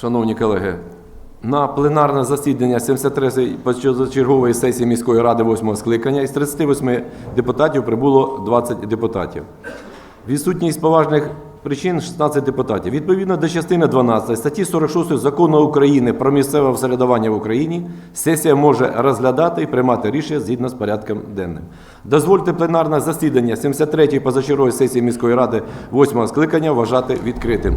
Шановні колеги, на пленарне засідання 73-ї позачергової сесії міської ради 8-го скликання із 38 депутатів прибуло 20 депутатів. Відсутність поважних причин 16 депутатів. Відповідно до частини 12 статті 46 Закону України про місцеве врядування в Україні, сесія може розглядати і приймати рішення згідно з порядком денним. Дозвольте пленарне засідання 73-ї позачергової сесії міської ради 8-го скликання вважати відкритим.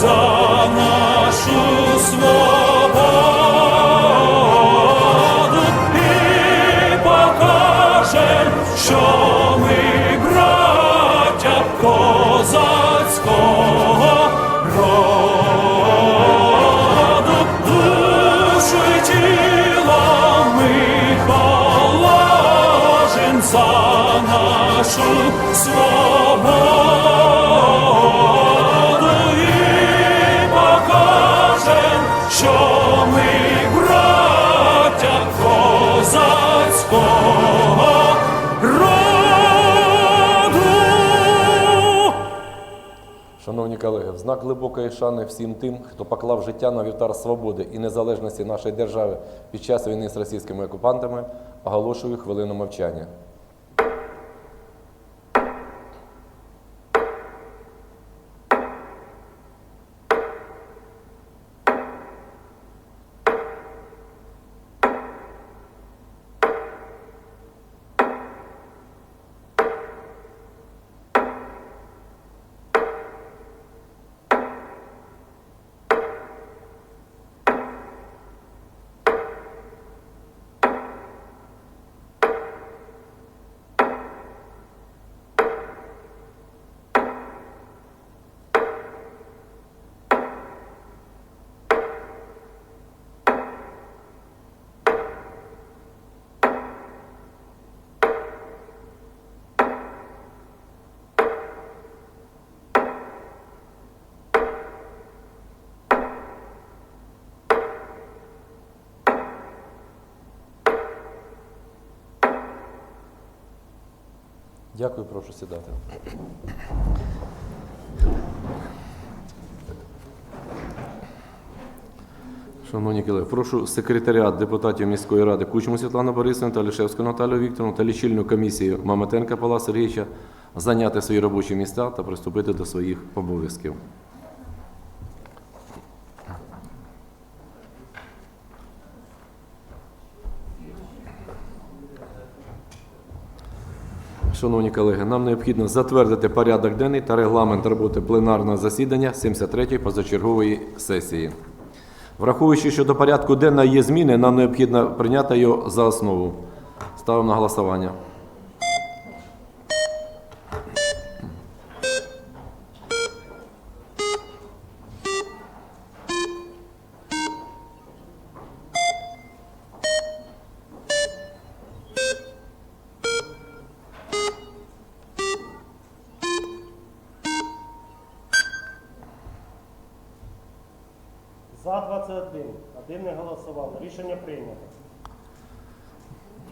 song. Що ми браття козацького роду. Шановні колеги, в знак глибокої шани всім тим, хто поклав життя на вівтар свободи і незалежності нашої держави під час війни з російськими окупантами, оголошую хвилину мовчання. Дякую, прошу сідати. Шановні колеги, прошу секретаріат депутатів міської ради Кучму Світлану Борисовну та Лішевську Наталію Вікторовну та лічильну комісію Маметенка Павла Сергійовича зайняти свої робочі місця та приступити до своїх обов'язків. Шановні колеги, нам необхідно затвердити порядок денний та регламент роботи пленарного засідання 73-ї позачергової сесії. Враховуючи, що до порядку денного є зміни, нам необхідно прийняти його за основу. Ставимо на голосування. За 21. Один не. Рішення прийнято.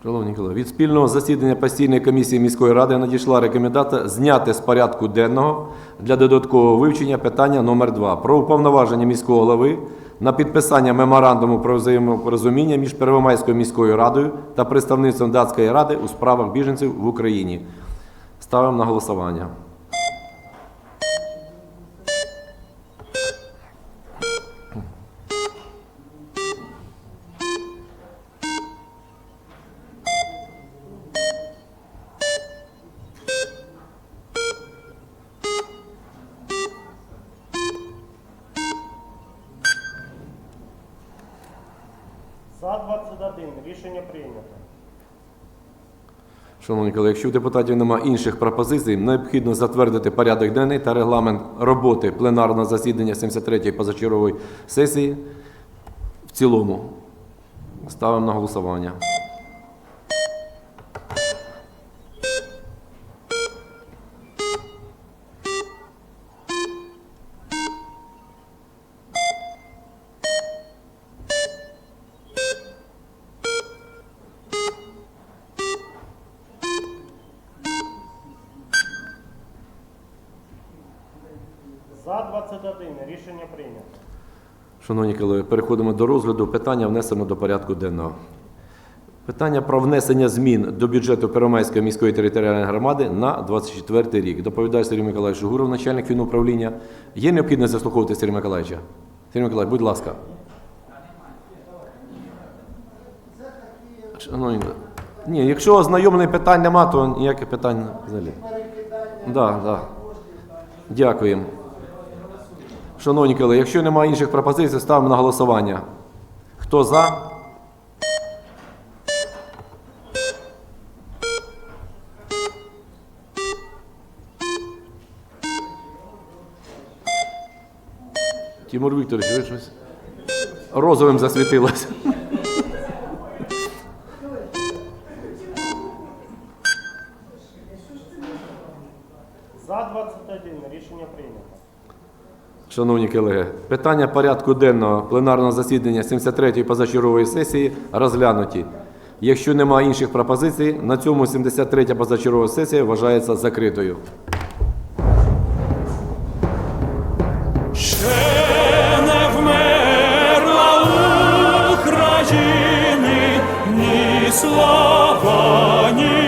Шановні колеги, від спільного засідання постійної комісії міської ради надійшла рекомендація зняти з порядку денного для додаткового вивчення питання номер 2 про уповноваження міського голови на підписання меморандуму про взаємопорозуміння між Первомайською міською радою та представництвом датської ради у справах біженців в Україні. Ставимо на голосування. За 21. Рішення прийнято. Шановні колеги, якщо у депутатів немає інших пропозицій, необхідно затвердити порядок денний та регламент роботи пленарного засідання 73-ї позачергової сесії в цілому. Ставимо на голосування. За 21. Рішення прийнято. Шановні колеги, переходимо до розгляду. Питання внесено до порядку денного. Питання про внесення змін до бюджету Первомайської міської територіальної громади на 24 рік. Доповідає Сергій Миколаївич Гуров, начальник фінуправління. Є необхідність заслуховувати Сергія Миколаївича? Сергій Миколаївич, будь ласка. Шановні, ні, якщо ознайомлених питань нема, то ніяких питань взагалі. Да, да. Дякуємо. Шановні колеги, якщо немає інших пропозицій, ставимо на голосування. Хто за? Тимур Вікторович, ви щось розовим засвітилось. Шановні колеги, питання порядку денного пленарного засідання 73-ї позачергової сесії розглянуті. Якщо немає інших пропозицій, на цьому 73-я позачергова сесія вважається закритою. Слава, ні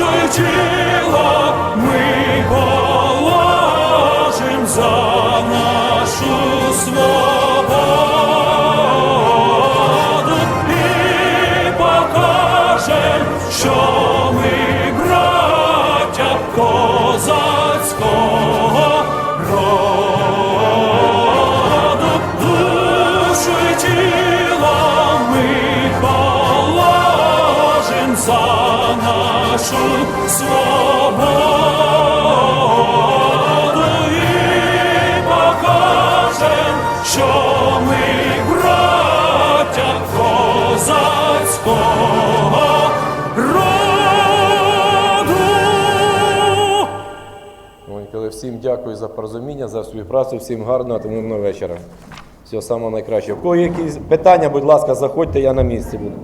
й тіло ми за нашу свободу і покажем, що ми браття козацького роду. Шановні колеги, всім дякую за порозуміння, за співпрацю, всім гарного та мирного вечора. Всього самого найкращого. У кого якісь питання, будь ласка, заходьте, я на місці буду.